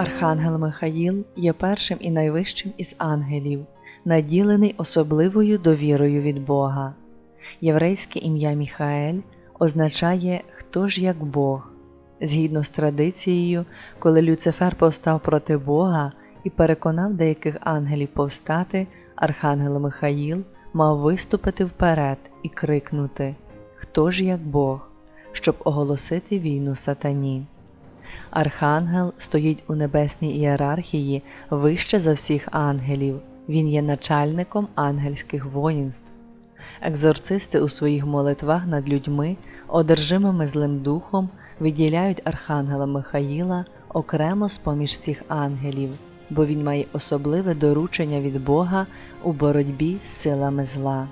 Архангел Михаїл є першим і найвищим із ангелів, наділений особливою довірою від Бога. Єврейське ім'я Міхаель означає хто ж як Бог. Згідно з традицією, коли Люцифер повстав проти Бога і переконав деяких ангелів повстати, Архангел Михаїл мав виступити вперед і крикнути Хто ж як Бог, щоб оголосити війну сатані. Архангел стоїть у небесній ієрархії вище за всіх ангелів, він є начальником ангельських воїнств. Екзорцисти у своїх молитвах над людьми, одержимими злим духом, виділяють Архангела Михаїла окремо з поміж всіх ангелів, бо він має особливе доручення від Бога у боротьбі з силами зла.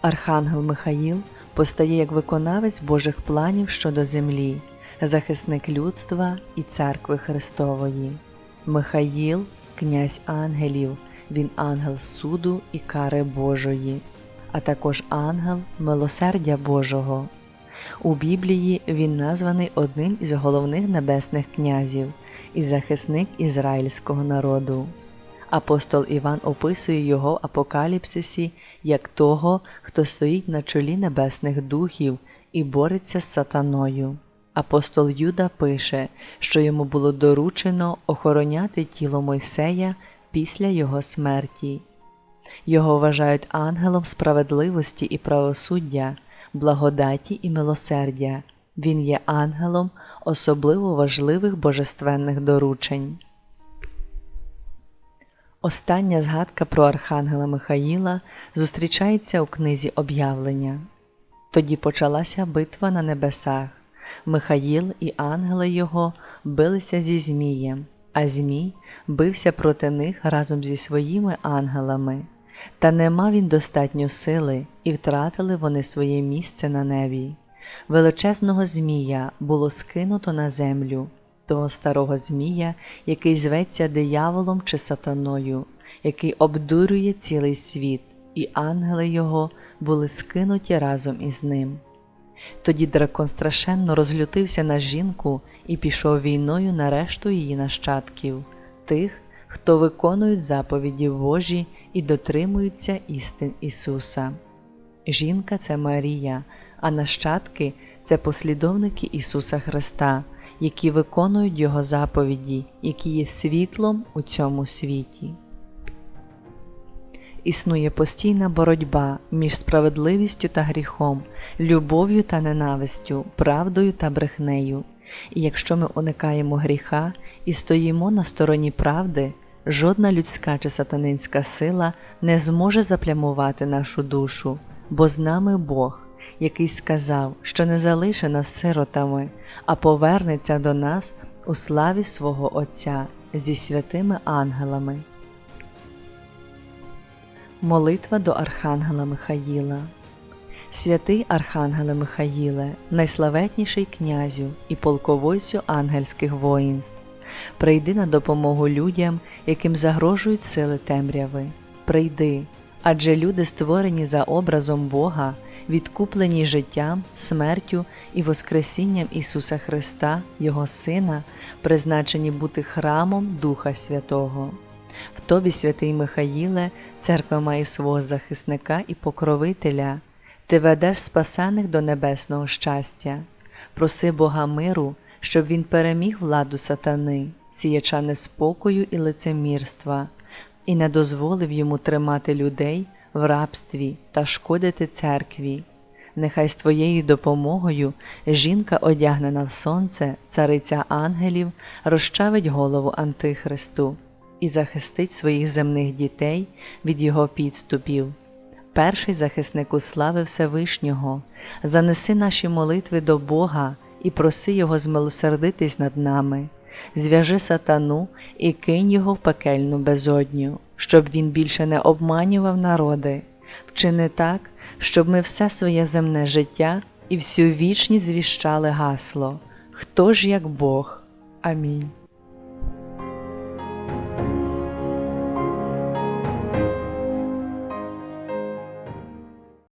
Архангел Михаїл постає як виконавець Божих планів щодо землі, захисник людства і церкви Христової. Михаїл князь ангелів, він ангел суду і кари Божої, а також ангел милосердя Божого. У Біблії він названий одним із головних небесних князів і захисник ізраїльського народу. Апостол Іван описує його в Апокаліпсисі як того, хто стоїть на чолі небесних духів і бореться з сатаною. Апостол Юда пише, що йому було доручено охороняти тіло Мойсея після його смерті. Його вважають ангелом справедливості і правосуддя, благодаті і милосердя. Він є ангелом особливо важливих божественних доручень. Остання згадка про Архангела Михаїла зустрічається у книзі об'явлення. Тоді почалася битва на небесах. Михаїл і ангели його билися зі Змієм, а Змій бився проти них разом зі своїми ангелами. Та не мав він достатньо сили, і втратили вони своє місце на небі. Величезного Змія було скинуто на землю, того старого Змія, який зветься дияволом чи сатаною, який обдурює цілий світ, і ангели його були скинуті разом із ним. Тоді дракон страшенно розлютився на жінку і пішов війною на решту її нащадків, тих, хто виконують заповіді Божі і дотримуються істин Ісуса. Жінка це Марія, а нащадки це послідовники Ісуса Христа, які виконують Його заповіді, які є світлом у цьому світі. Існує постійна боротьба між справедливістю та гріхом, любов'ю та ненавистю, правдою та брехнею. І якщо ми уникаємо гріха і стоїмо на стороні правди, жодна людська чи сатанинська сила не зможе заплямувати нашу душу, бо з нами Бог, який сказав, що не залише нас сиротами, а повернеться до нас у славі свого Отця зі святими ангелами. Молитва до Архангела Михаїла. Святий Архангеле Михаїле, найславетніший князю і полководцю ангельських воїнств, прийди на допомогу людям, яким загрожують сили темряви. Прийди, адже люди створені за образом Бога, відкуплені життям, смертю і Воскресінням Ісуса Христа, Його Сина, призначені бути храмом Духа Святого. В тобі, святий Михаїле, церква має свого захисника і покровителя, ти ведеш спасених до небесного щастя, проси Бога миру, щоб Він переміг владу сатани, сіяча неспокою і лицемірства, і не дозволив йому тримати людей в рабстві та шкодити церкві. Нехай з твоєю допомогою жінка, одягнена в сонце, цариця ангелів, розчавить голову Антихристу і захистить своїх земних дітей від його підступів. Перший захиснику слави Всевишнього, занеси наші молитви до Бога і проси Його змилосердитись над нами, зв'яжи сатану і кинь його в пекельну безодню, щоб він більше не обманював народи, вчини так, щоб ми все своє земне життя і всю вічність звіщали гасло Хто ж як Бог? Амінь.